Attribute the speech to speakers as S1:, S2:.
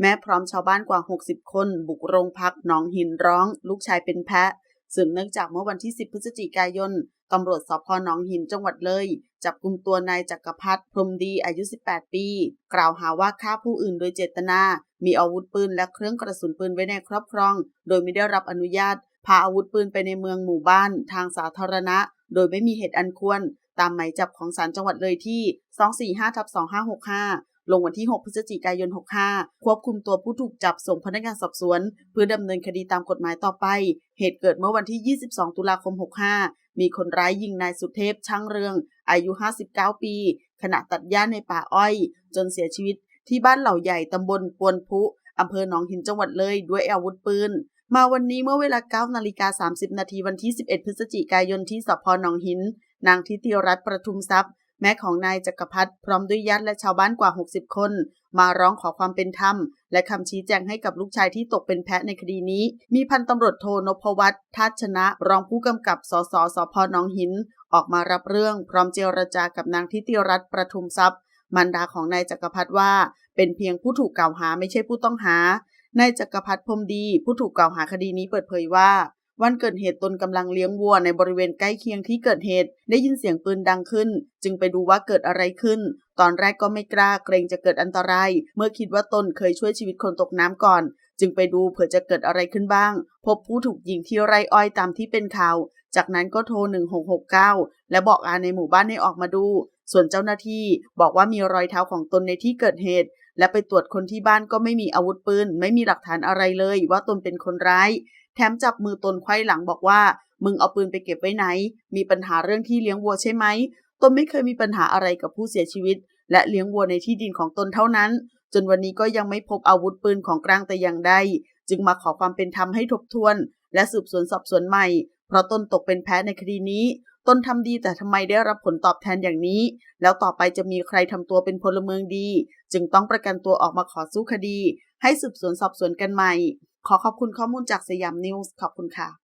S1: แม้พร้อมชาวบ้านกว่า 60 คน บุกโรงพักหนองหินร้อง ลูกชายเป็นแพะสืบเนื่องจากเมื่อวันที่ 10 พฤศจิกายน ตำรวจสพหนองหินจังหวัดเลย จับกลุ่มตัวนายจักรพัฒน์พรมดีอายุ 18 ปี กล่าวหาว่าฆ่าผู้อื่นโดยเจตนา มีอาวุธปืนและเครื่องกระสุนปืนไว้ในครอบครอง โดยไม่ได้รับอนุญาต พาอาวุธปืนไปในเมืองหมู่บ้าน ทางสาธารณะ โดยไม่มีเหตุอันควร ตามหมายจับของศาลจังหวัดเลยที่ 245ทับ2565 ลงวันที่ 6 พฤศจิกายน 65 ควบคุมตัวผู้ถูกจับส่งพนักงานสอบสวน เพื่อดำเนินคดีตามกฎหมายต่อไป เหตุเกิดเมื่อวันที่ 22 ตุลาคม 65 มีคนร้ายยิงนายสุเทพช่างเรือง อายุ 59 ปี ขณะตัดหญ้าในป่าอ้อย จนเสียชีวิตที่บ้านเหล่าใหญ่ตำบลปวนพุอำเภอหนองหินจังหวัดเลยด้วยอาวุธปืนมาวันนี้เมื่อเวลา9นาฬิกา30 นาทีวันที่ 11 พฤศจิกายนที่สพหนองหิน นางทิติรัตน์ประทุมทรัพย์ แม่ของนายจักรพัฒน์พร้อมด้วยญาติและชาวบ้านกว่า 60 คน มาร้องขอความเป็นธรรม และคำชี้แจงให้กับลูกชายที่ตกเป็นแพะในคดีนี้ มีพันตำรวจโทนพวัฒน์ทัชนะ รองผู้กำกับสสสพหนองหิน ออกมารับเรื่อง พร้อมเจรจากับนางทิติรัตน์ประทุมทรัพย์มารดาของนายจักรพัฒน์ว่า เป็นเพียงผู้ถูกกล่าวหาไม่ใช่ผู้ต้องหานายจักรพัฒน์พรมดี ผู้ถูกกล่าวหาคดีนี้เปิดเผยว่า วันเกิดเหตุตนกำลังเลี้ยงวัวในบริเวณใกล้เคียงที่เกิดเหตุ ได้ยินเสียงปืนดังขึ้น จึงไปดูว่าเกิดอะไรขึ้น ตอนแรกก็ไม่กล้าเกรงจะเกิดอันตราย เมื่อคิดว่าตนเคยช่วยชีวิตคนตกน้ำก่อน จึงไปดูเผื่อจะเกิดอะไรขึ้นบ้าง พบผู้ถูกยิงที่ไร่อ้อยตามที่เป็นข่าว จากนั้นก็โทร 1669 และบอกอาในหมู่บ้านให้ออกมาดู ส่วนเจ้าหน้าที่บอกว่ามีรอยเท้าของตนในที่เกิดเหตุ และไปตรวจคนที่บ้านก็ไม่มีอาวุธปืน ไม่มีหลักฐานอะไรเลยว่าตนเป็นคนร้าย แถมจับมือตนไขว้หลังบอกว่า มึงเอาปืนไปเก็บไว้ไหน มีปัญหาเรื่องที่เลี้ยงวัวใช่ไหม ตนไม่เคยมีปัญหาอะไรกับผู้เสียชีวิต และเลี้ยงวัวในที่ดินของตนเท่านั้น จนวันนี้ก็ยังไม่พบอาวุธปืนของกลางแต่อย่างใด จึงมาขอความเป็นธรรมให้ทบทวน และสืบสวนสอบสวนใหม่ เพราะต้นตกเป็นแพ้ในคดีนี้ ต้นทำดีแต่ทำไมได้รับผลตอบแทนอย่างนี้ แล้วต่อไปจะมีใครทำตัวเป็นพลเมืองดี จึงต้องประกันตัวออกมาขอสู้คดี ให้สืบสวนสอบสวนกันใหม่ ขอขอบคุณข้อมูลจากสยามนิวส์ขอบคุณค่ะ